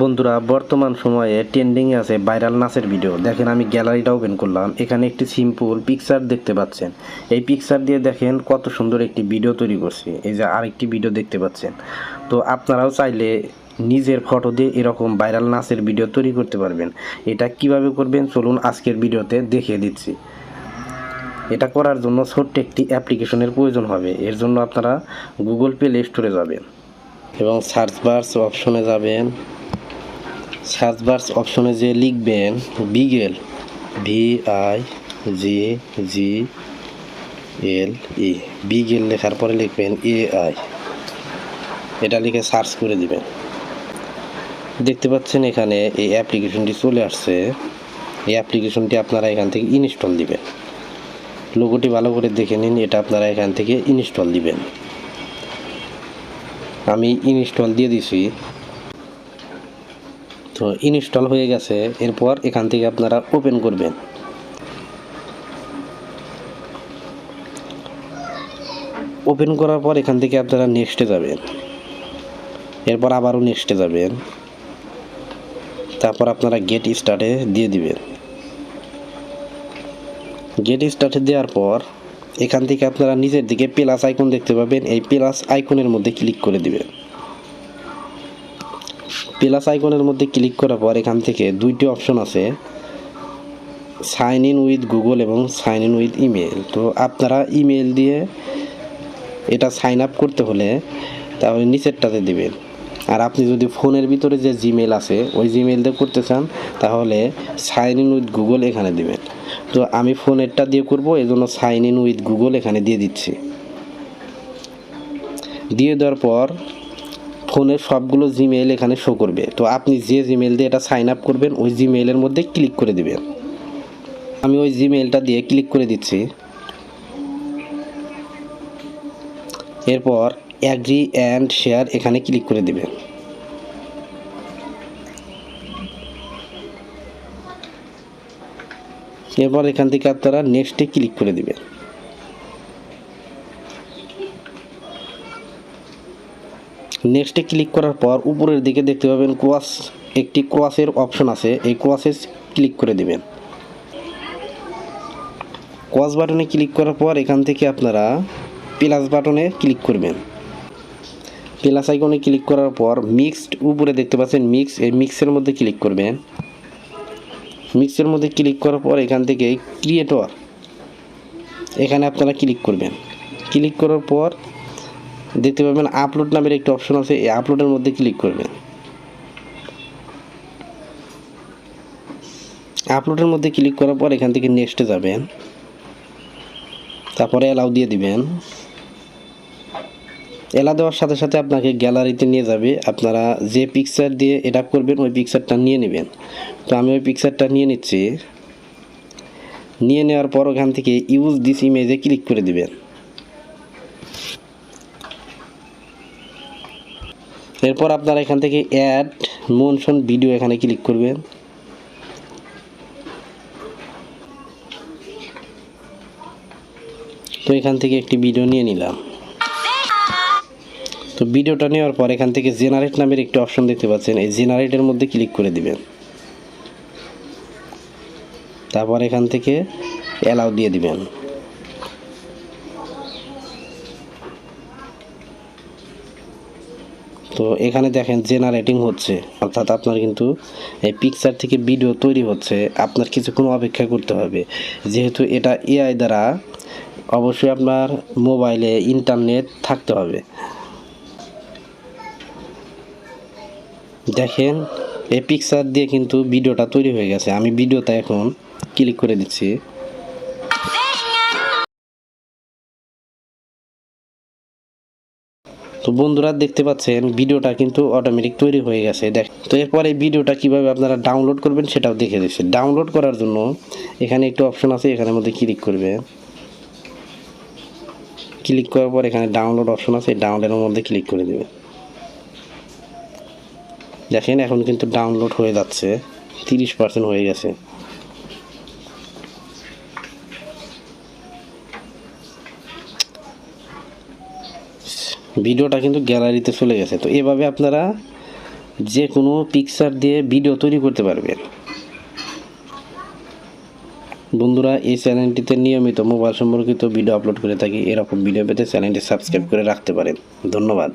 বন্ধুরা, বর্তমান সময়ে ট্রেন্ডিংয়ে আছে ভাইরাল নাচের ভিডিও দেখেন, আমি গ্যালারিটা ওপেন করলাম। এখানে একটি সিম্পল পিকচার দেখতে পাচ্ছেন। এই পিকচার দিয়ে দেখেন কত সুন্দর একটি ভিডিও তৈরি করছি। এই যে আরেকটি ভিডিও দেখতে পাচ্ছেন। তো আপনারাও চাইলে নিজের ফটো দিয়ে এরকম ভাইরাল নাচের ভিডিও তৈরি করতে পারবেন। এটা কীভাবে করবেন? চলুন আজকের ভিডিওতে দেখিয়ে দিচ্ছি। এটা করার জন্য ছোট্ট একটি অ্যাপ্লিকেশনের প্রয়োজন হবে। এর জন্য আপনারা গুগল প্লে স্টোরে যাবেন এবং সার্চ বার্স অপশনে যাবেন। সার্চ বার্স অপশনে যে লিখবেন বিগেল, ভি আই জি জি এল ই, বিগেল লেখার পরে লিখবেন এ আই। এটা লিখে সার্চ করে দিবেন। দেখতে পাচ্ছেন এখানে এই অ্যাপ্লিকেশনটি চলে আসছে। এই অ্যাপ্লিকেশনটি আপনারা এখান থেকে ইনস্টল দিবেন। লোগোটি ভালো করে দেখে নিন, এটা আপনারা এখান থেকে ইনস্টল দিবেন। আমি ইনস্টল দিয়ে দিছি। ইনস্টল হয়ে গেছে, এরপর এখান থেকে আপনারা ওপেন করবেন। ওপেন করার পর এখান থেকে আপনারা নেক্সটে যাবেন। এরপর আবারও নেক্সটে যাবেন। তারপর আপনারা গেট স্টার্টে দিয়ে দিবেন। গেট স্টার্টে দেওয়ার পর এখান থেকে আপনারা নিজের দিকে প্লাস আইকন দেখতে পাবেন। এই প্লাস আইকনের মধ্যে ক্লিক করে দিবেন। প্লাস আইকনের মধ্যে ক্লিক করার পর এখান থেকে দুইটি অপশন আছে। সাইন ইন উইথ গুগল এবং সাইন ইন উইথ ইমেল তো আপনারা ইমেল দিয়ে এটা সাইন আপ করতে হলে তাহলে নিচেরটাতে দিবেন। আর আপনি যদি ফোনের ভিতরে যে জিমেল আছে, ওই জিমেল দিয়ে করতে চান, তাহলে সাইন ইন উইথ গুগল এখানে দিবেন। তো আমি ফোনেরটা দিয়ে করব এই জন্য সাইন ইন উইথ গুগল এখানে দিয়ে দিচ্ছি। দিয়ে দেওয়ার পর ফোনের সবগুলো জিমেইল এখানে শো করবে। তো আপনি যে জিমেইল দিয়ে এটা সাইন আপ করবেন, ওই জিমেইলের মধ্যে ক্লিক করে দিবেন। আমি ওই জিমেইলটা দিয়ে ক্লিক করে দিচ্ছি। এরপর অ্যাগ্রি অ্যান্ড শেয়ার এখানে ক্লিক করে দিবেন। এরপর এখান থেকে আপনারা নেক্সটে ক্লিক করে দিবেন। নেক্সটে ক্লিক করার পর উপরের দিকে দেখতে পাবেন ক্রস একটি ক্রসের অপশন আছে। এই ক্রসে ক্লিক করে দিবেন। ক্রস বাটনে ক্লিক করার পর এখান থেকে আপনারা প্লাস বাটনে ক্লিক করবেন। প্লাস আইকনে ক্লিক করার পর মিক্সড উপরে দেখতে পাচ্ছেন মিক্স এই মিক্সের মধ্যে ক্লিক করবেন। মিক্সের মধ্যে ক্লিক করার পর এখান থেকে ক্রিয়েটর এখানে আপনারা ক্লিক করবেন। ক্লিক করার পর দেখতে পাবেন আপলোড নামের একটি অপশন আছে, এই আপলোডের মধ্যে ক্লিক করবেন। আপলোডের মধ্যে ক্লিক করার পর এখান থেকে নেক্সটে যাবেন। তারপরে অ্যালাউ দিয়ে দিবেন। এলা দেওয়ার সাথে সাথে আপনাকে গ্যালারিতে নিয়ে যাবে। আপনারা যে পিকচার দিয়ে এটা করবেন, ওই পিকচারটা নিয়ে নেবেন। তো আমি ওই পিকচারটা নিয়ে নিচ্ছি। নিয়ে নেওয়ার পর ওখান থেকে ইউজ দিস ইমেজে ক্লিক করে দিবেন। এরপর আপনারা এখান থেকে অ্যাড মোনশন ভিডিও এখানে ক্লিক করবেন। তো এখান থেকে একটি ভিডিও নিয়ে নিলাম। তো ভিডিওটা নেওয়ার পর এখান থেকে জেনারেট নামের একটি অপশন দেখতে পাচ্ছেন। এই জেনারেটের মধ্যে ক্লিক করে দিবেন। তারপর এখান থেকে অ্যালাউ দিয়ে দিবেন। তো এখানে দেখেন জেনারেটিং হচ্ছে। অর্থাৎ আপনার কিন্তু এই পিকচার থেকে ভিডিও তৈরি হচ্ছে। আপনার কিছুক্ষণ অপেক্ষা করতে হবে। যেহেতু এটা এআই দ্বারা অবশ্যই আপনার মোবাইলে ইন্টারনেট থাকতে হবে। দেখেন, এই পিকচার দিয়ে কিন্তু ভিডিওটা তৈরি হয়ে গেছে। আমি ভিডিওটা এখন ক্লিক করে দিচ্ছি। তো বন্ধুরা দেখতে পাচ্ছেন, ভিডিওটা কিন্তু অটোমেটিক তৈরি হয়ে গেছে। দেখ, তো এরপরে এই ভিডিওটা কীভাবে আপনারা ডাউনলোড করবেন সেটাও দেখে দিচ্ছে। ডাউনলোড করার জন্য এখানে একটু অপশন আছে, এখানের মধ্যে ক্লিক করবে। ক্লিক করার পর এখানে ডাউনলোড অপশন আছে ডাউনলোডের মধ্যে ক্লিক করে দেবে। দেখেন, এখন কিন্তু ডাউনলোড হয়ে যাচ্ছে, তিরিশ পার্সেন্ট হয়ে গেছে। ভিডিওটা কিন্তু গ্যালারিতে চলে গেছে। তো এভাবে আপনারা যে কোনো পিকচার দিয়ে ভিডিও তৈরি করতে পারবেন। বন্ধুরা, এই চ্যানেলটিতে নিয়মিত মোবাইল সম্পর্কিত ভিডিও আপলোড করে থাকি। এরকম ভিডিও পেতে চ্যানেলটি সাবস্ক্রাইব করে রাখতে পারেন। ধন্যবাদ।